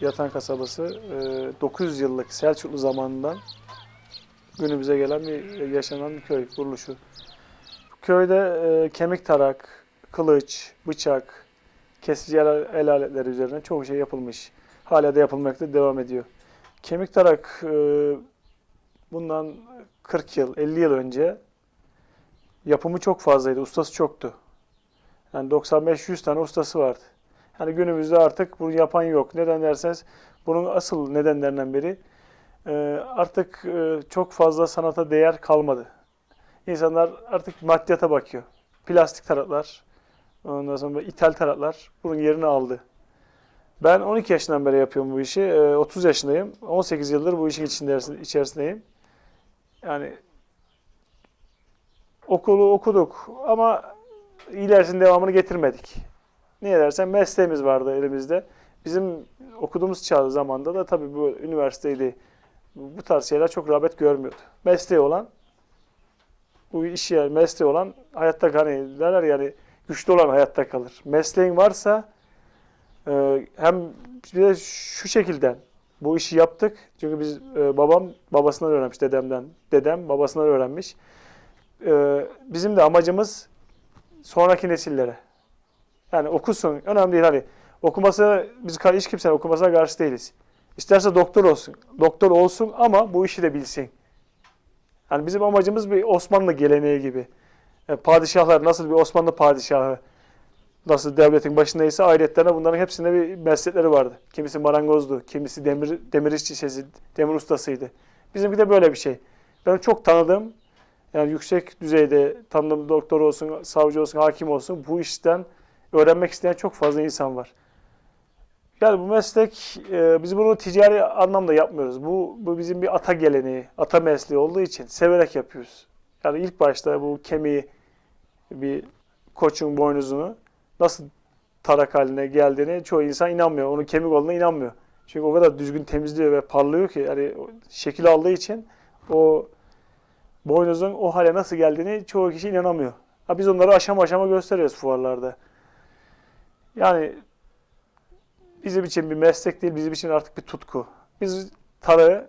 Yatan kasabası e, 900 yıllık Selçuklu zamanından günümüze gelen bir yaşanan bir köy kuruluşu. Köyde e, kemik tarak, kılıç, bıçak, kesici el, aletleri üzerine çok şey yapılmış. Hala da yapılmakta devam ediyor. Kemik tarak e, bundan 40 yıl, 50 yıl önce yapımı çok fazlaydı, ustası çoktu. Yani 95-100 tane ustası vardı. Yani günümüzde artık bunu yapan yok. Neden derseniz bunun asıl nedenlerinden biri e, artık e, çok fazla sanata değer kalmadı. İnsanlar artık maddiyata bakıyor. Plastik taraklar, ondan sonra ithal taraklar bunun yerini aldı. Ben 12 yaşından beri yapıyorum bu işi. E, 30 yaşındayım. 18 yıldır bu işin içerisindeyim. Yani okulu okuduk ama ilerisinin devamını getirmedik. Niye dersen mesleğimiz vardı elimizde. Bizim okuduğumuz çağ zamanda da tabii bu üniversiteydi. Bu tarz şeyler çok rağbet görmüyordu. Mesleği olan bu iş yani mesleği olan hayatta hani derler yani güçlü olan hayatta kalır. Mesleğin varsa e, hem bir de şu şekilde bu işi yaptık. Çünkü biz e, babam babasından öğrenmiş dedemden. Dedem babasından öğrenmiş. E, bizim de amacımız sonraki nesillere. Yani okusun. Önemli değil hani. Okuması, biz hiç kimsenin okumasına karşı değiliz. İsterse doktor olsun. Doktor olsun ama bu işi de bilsin. Yani bizim amacımız bir Osmanlı geleneği gibi. Yani padişahlar nasıl bir Osmanlı padişahı nasıl devletin başındaysa ayrıca bunların hepsinde bir meslekleri vardı. Kimisi marangozdu, kimisi demir, demir işçisi, demir ustasıydı. Bizimki de böyle bir şey. Ben çok tanıdığım, yani yüksek düzeyde tanıdığım doktor olsun, savcı olsun, hakim olsun bu işten öğrenmek isteyen çok fazla insan var. Yani bu meslek, e, biz bunu ticari anlamda yapmıyoruz. Bu, bu bizim bir ata geleneği, ata mesleği olduğu için severek yapıyoruz. Yani ilk başta bu kemiği, bir koçun boynuzunu nasıl tarak haline geldiğini çoğu insan inanmıyor. Onun kemik olduğuna inanmıyor. Çünkü o kadar düzgün temizliyor ve parlıyor ki yani şekil aldığı için o boynuzun o hale nasıl geldiğini çoğu kişi inanamıyor. Ha biz onları aşama aşama gösteriyoruz fuarlarda. Yani bizim için bir meslek değil, bizim için artık bir tutku. Biz tarağı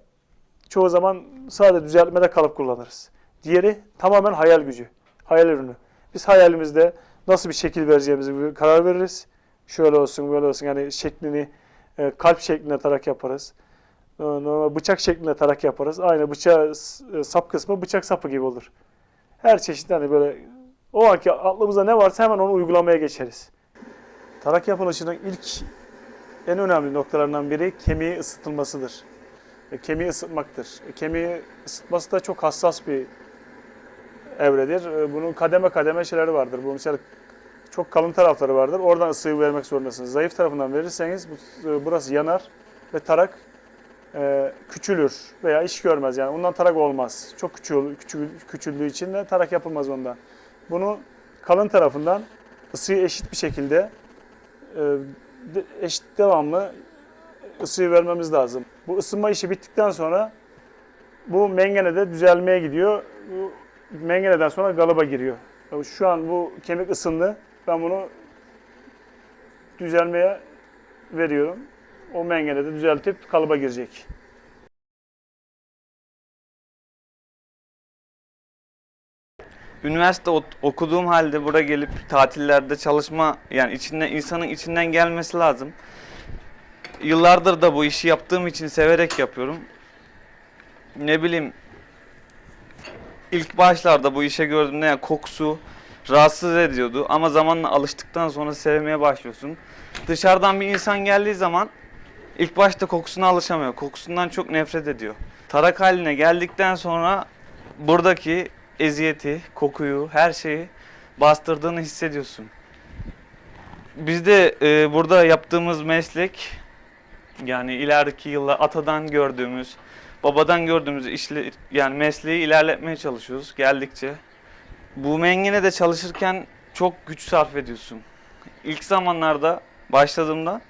çoğu zaman sadece düzeltmede kalıp kullanırız. Diğeri tamamen hayal gücü, hayal ürünü. Biz hayalimizde nasıl bir şekil vereceğimizi bir karar veririz. Şöyle olsun, böyle olsun. Yani şeklini e, kalp şeklinde tarak yaparız. E, normal Bıçak şeklinde tarak yaparız. Aynı bıçağı e, sap kısmı bıçak sapı gibi olur. Her çeşit hani böyle o anki aklımızda ne varsa hemen onu uygulamaya geçeriz. Tarak yapılışının ilk en önemli noktalarından biri kemiği ısıtılmasıdır. E, Kemiği ısıtmaktır. E, Kemiği ısıtması da çok hassas bir evredir. E, Bunun kademe kademe şeyleri vardır. Bu mesela çok kalın tarafları vardır. Oradan ısıyı vermek zorundasınız. Zayıf tarafından verirseniz bu- burası yanar ve tarak küçülür veya iş görmez. Yani ondan tarak olmaz. Çok küçül, küçül, küçüldüğü için de tarak yapılmaz ondan. Bunu kalın tarafından ısıyı eşit bir şekilde e, de- eşit devamlı ısıyı vermemiz lazım. Bu ısınma işi bittikten sonra bu mengenede düzelmeye gidiyor. Bu mengeneden sonra galıba giriyor. Şu an bu kemik ısındı. Ben bunu düzelmeye veriyorum. O mengenede düzeltip kalıba girecek. Üniversite okuduğum halde buraya gelip tatillerde çalışma yani içinden insanın içinden gelmesi lazım. Yıllardır da bu işi yaptığım için severek yapıyorum. Ne bileyim ilk başlarda bu işe gördüğümde yani kokusu rahatsız ediyordu ama zamanla alıştıktan sonra sevmeye başlıyorsun. Dışarıdan bir insan geldiği zaman ilk başta kokusuna alışamıyor. Kokusundan çok nefret ediyor. Tarak haline geldikten sonra buradaki eziyeti, kokuyu, her şeyi bastırdığını hissediyorsun. Biz de e, burada yaptığımız meslek yani ilerideki yıllar atadan gördüğümüz, babadan gördüğümüz işle yani mesleği ilerletmeye çalışıyoruz geldikçe. Bu mengene de çalışırken çok güç sarf ediyorsun. İlk zamanlarda başladığımda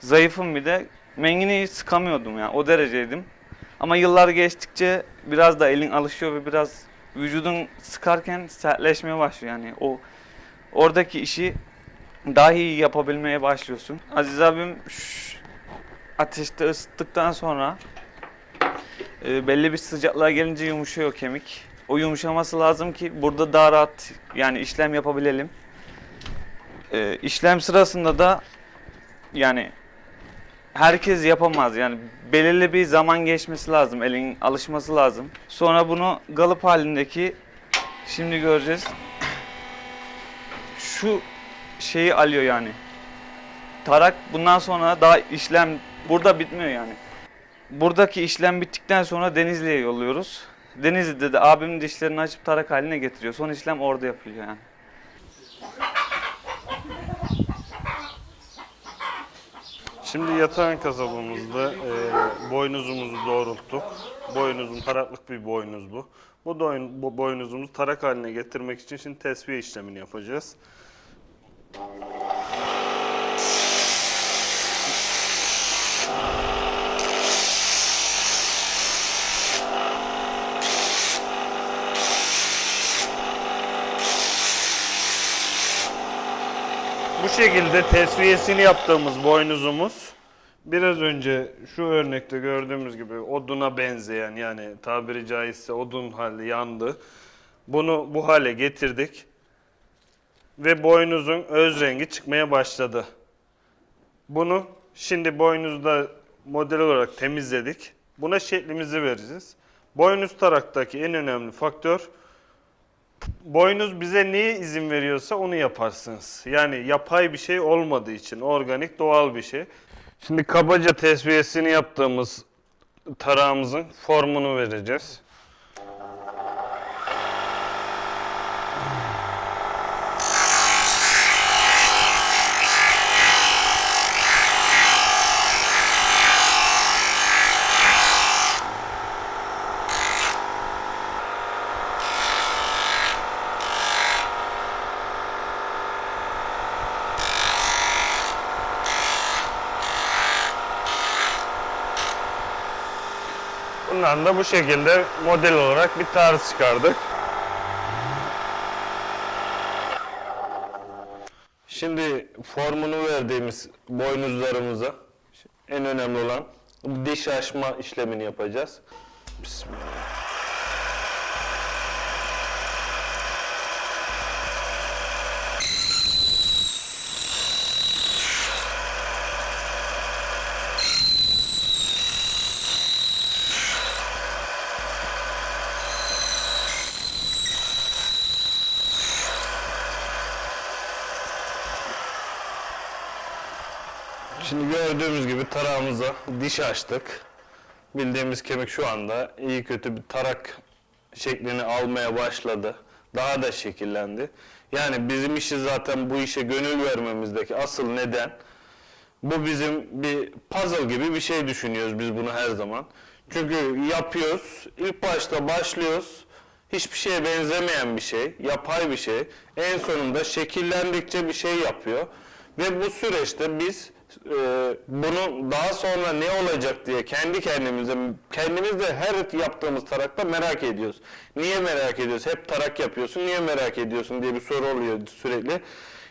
zayıfım bir de mengineyi sıkamıyordum yani o dereceydim. Ama yıllar geçtikçe biraz da elin alışıyor ve biraz vücudun sıkarken sertleşmeye başlıyor yani o oradaki işi daha iyi yapabilmeye başlıyorsun. Aziz abim ş- ateşte ısıttıktan sonra e, belli bir sıcaklığa gelince yumuşuyor kemik. O yumuşaması lazım ki burada daha rahat yani işlem yapabilelim. E, işlem sırasında da yani herkes yapamaz yani belirli bir zaman geçmesi lazım, elin alışması lazım. Sonra bunu galıp halindeki şimdi göreceğiz. Şu şeyi alıyor yani. Tarak bundan sonra daha işlem burada bitmiyor yani. Buradaki işlem bittikten sonra Denizli'ye yolluyoruz. Denizli'de de abimin dişlerini açıp tarak haline getiriyor. Son işlem orada yapılıyor yani. Şimdi yatağın kasabımızda e, boynuzumuzu doğrulttuk. Boynuzun taraklık bir boynuz bu. Bu, boynuzumuzu tarak haline getirmek için şimdi tesviye işlemini yapacağız. Bu şekilde tesviyesini yaptığımız boynuzumuz biraz önce şu örnekte gördüğümüz gibi oduna benzeyen yani tabiri caizse odun hali yandı. Bunu bu hale getirdik ve boynuzun öz rengi çıkmaya başladı. Bunu şimdi boynuzda model olarak temizledik. Buna şeklimizi vereceğiz. Boynuz taraktaki en önemli faktör boynuz bize neye izin veriyorsa onu yaparsınız. Yani yapay bir şey olmadığı için organik doğal bir şey. Şimdi kabaca tesviyesini yaptığımız tarağımızın formunu vereceğiz. Bundan da bu şekilde model olarak bir tarz çıkardık. Şimdi formunu verdiğimiz boynuzlarımıza en önemli olan diş açma işlemini yapacağız. Bismillah. Şimdi gördüğümüz gibi tarağımıza diş açtık. Bildiğimiz kemik şu anda iyi kötü bir tarak şeklini almaya başladı. Daha da şekillendi. Yani bizim işi zaten bu işe gönül vermemizdeki asıl neden bu bizim bir puzzle gibi bir şey düşünüyoruz biz bunu her zaman. Çünkü yapıyoruz, ilk başta başlıyoruz, hiçbir şeye benzemeyen bir şey, yapay bir şey. En sonunda şekillendikçe bir şey yapıyor. Ve bu süreçte biz e, bunu daha sonra ne olacak diye kendi kendimize, kendimiz de her yaptığımız tarakta merak ediyoruz. Niye merak ediyoruz? Hep tarak yapıyorsun, niye merak ediyorsun diye bir soru oluyor sürekli.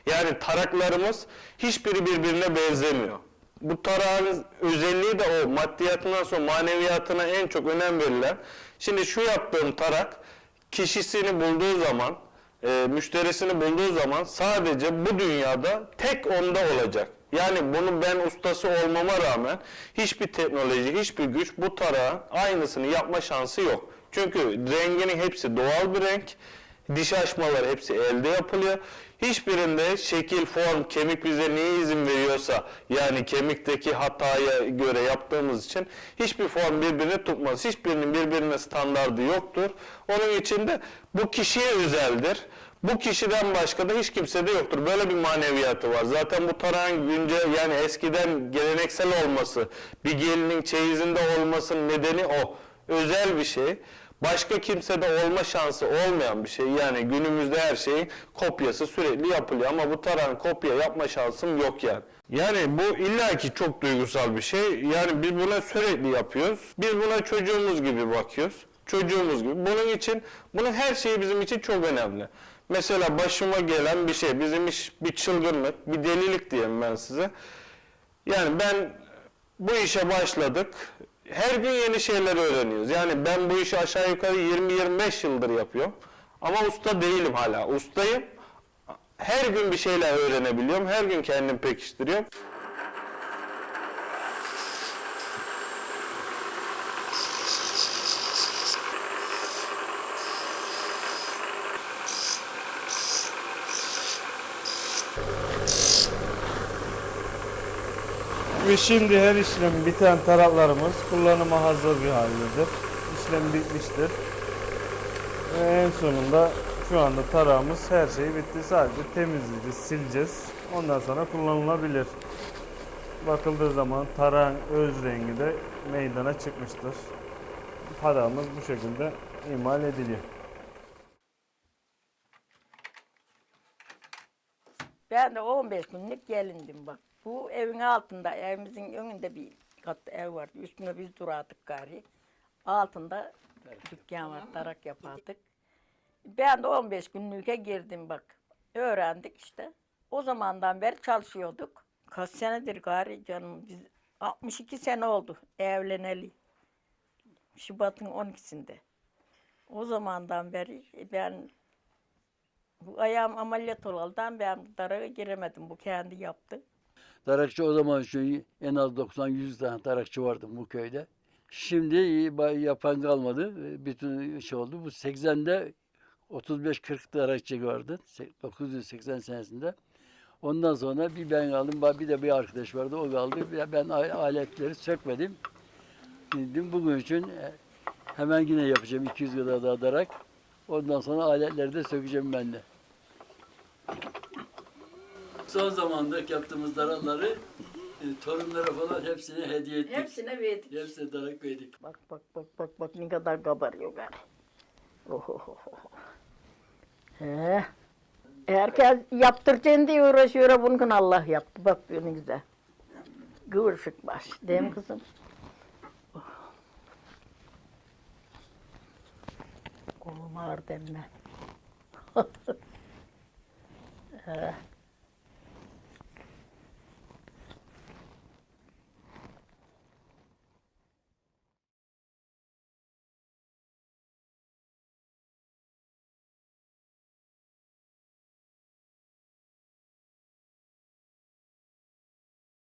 Yani taraklarımız hiçbiri birbirine benzemiyor. Bu tarağın özelliği de o maddiyatından sonra maneviyatına en çok önem verilen. Şimdi şu yaptığım tarak kişisini bulduğu zaman, e, müşterisini bulduğu zaman sadece bu dünyada tek onda olacak. Yani bunu ben ustası olmama rağmen hiçbir teknoloji, hiçbir güç bu tarağın aynısını yapma şansı yok. Çünkü renginin hepsi doğal bir renk. Diş açmaları hepsi elde yapılıyor. Hiçbirinde şekil, form, kemik bize neye izin veriyorsa yani kemikteki hataya göre yaptığımız için hiçbir form birbirini tutmaz. Hiçbirinin birbirine standardı yoktur. Onun için de bu kişiye özeldir. Bu kişiden başka da hiç kimsede yoktur. Böyle bir maneviyatı var. Zaten bu tarağın güncel yani eskiden geleneksel olması, bir gelinin çeyizinde olmasının nedeni o. Özel bir şey. Başka kimsede olma şansı olmayan bir şey. Yani günümüzde her şeyin kopyası sürekli yapılıyor ama bu tarağın kopya yapma şansım yok yani. Yani bu illaki çok duygusal bir şey. Yani biz buna sürekli yapıyoruz. Biz buna çocuğumuz gibi bakıyoruz. Çocuğumuz gibi. Bunun için, bunun her şeyi bizim için çok önemli. Mesela başıma gelen bir şey, bizim iş bir çılgınlık, bir delilik diyeyim ben size. Yani ben bu işe başladık. Her gün yeni şeyler öğreniyoruz. Yani ben bu işi aşağı yukarı 20-25 yıldır yapıyorum. Ama usta değilim hala. Ustayım. Her gün bir şeyler öğrenebiliyorum. Her gün kendim pekiştiriyorum. Ve şimdi her işlem biten taraflarımız kullanıma hazır bir haldedir. İşlem bitmiştir. Ve en sonunda şu anda tarağımız her şey bitti. Sadece temizleyeceğiz, sileceğiz. Ondan sonra kullanılabilir. Bakıldığı zaman tarağın öz rengi de meydana çıkmıştır. Tarağımız bu şekilde imal ediliyor. Ben de 15 günlük gelindim bak. Bu evin altında, evimizin önünde bir kat ev vardı. Üstüne biz durardık gari. Altında dükkan var, tarak yapardık. Ben de 15 günlüğe girdim bak. Öğrendik işte. O zamandan beri çalışıyorduk. Kaç senedir gari canım biz 62 sene oldu evleneli. Şubat'ın 12'sinde. O zamandan beri ben bu ayağım ameliyat olaldan ben darağa giremedim. Bu kendi yaptı. Tarakçı o zaman için en az 90-100 tane tarakçı vardı bu köyde. Şimdi yapan kalmadı. Bütün şey oldu. Bu 80'de 35-40 tarakçı vardı. Se- 980 senesinde. Ondan sonra bir ben kaldım, bir de bir arkadaş vardı. O kaldı. Ben aletleri sökmedim. Dedim bugün için e, hemen yine yapacağım 200 kadar daha tarak. Ondan sonra aletleri de sökeceğim ben de. Son zamanda yaptığımız darakları e, torunlara falan hepsine hediye ettik. Hepsine verdik. Hepsine darak verdik. Bak bak bak bak bak ne kadar kabarıyor gari. Ohohoho. He. Herkes yaptıracaksın diye uğraşıyor. Bunun Allah yaptı. Bak ne güzel. Kıvırcık baş. Değil mi kızım? Oh. Kolum ağrıdı emme. He.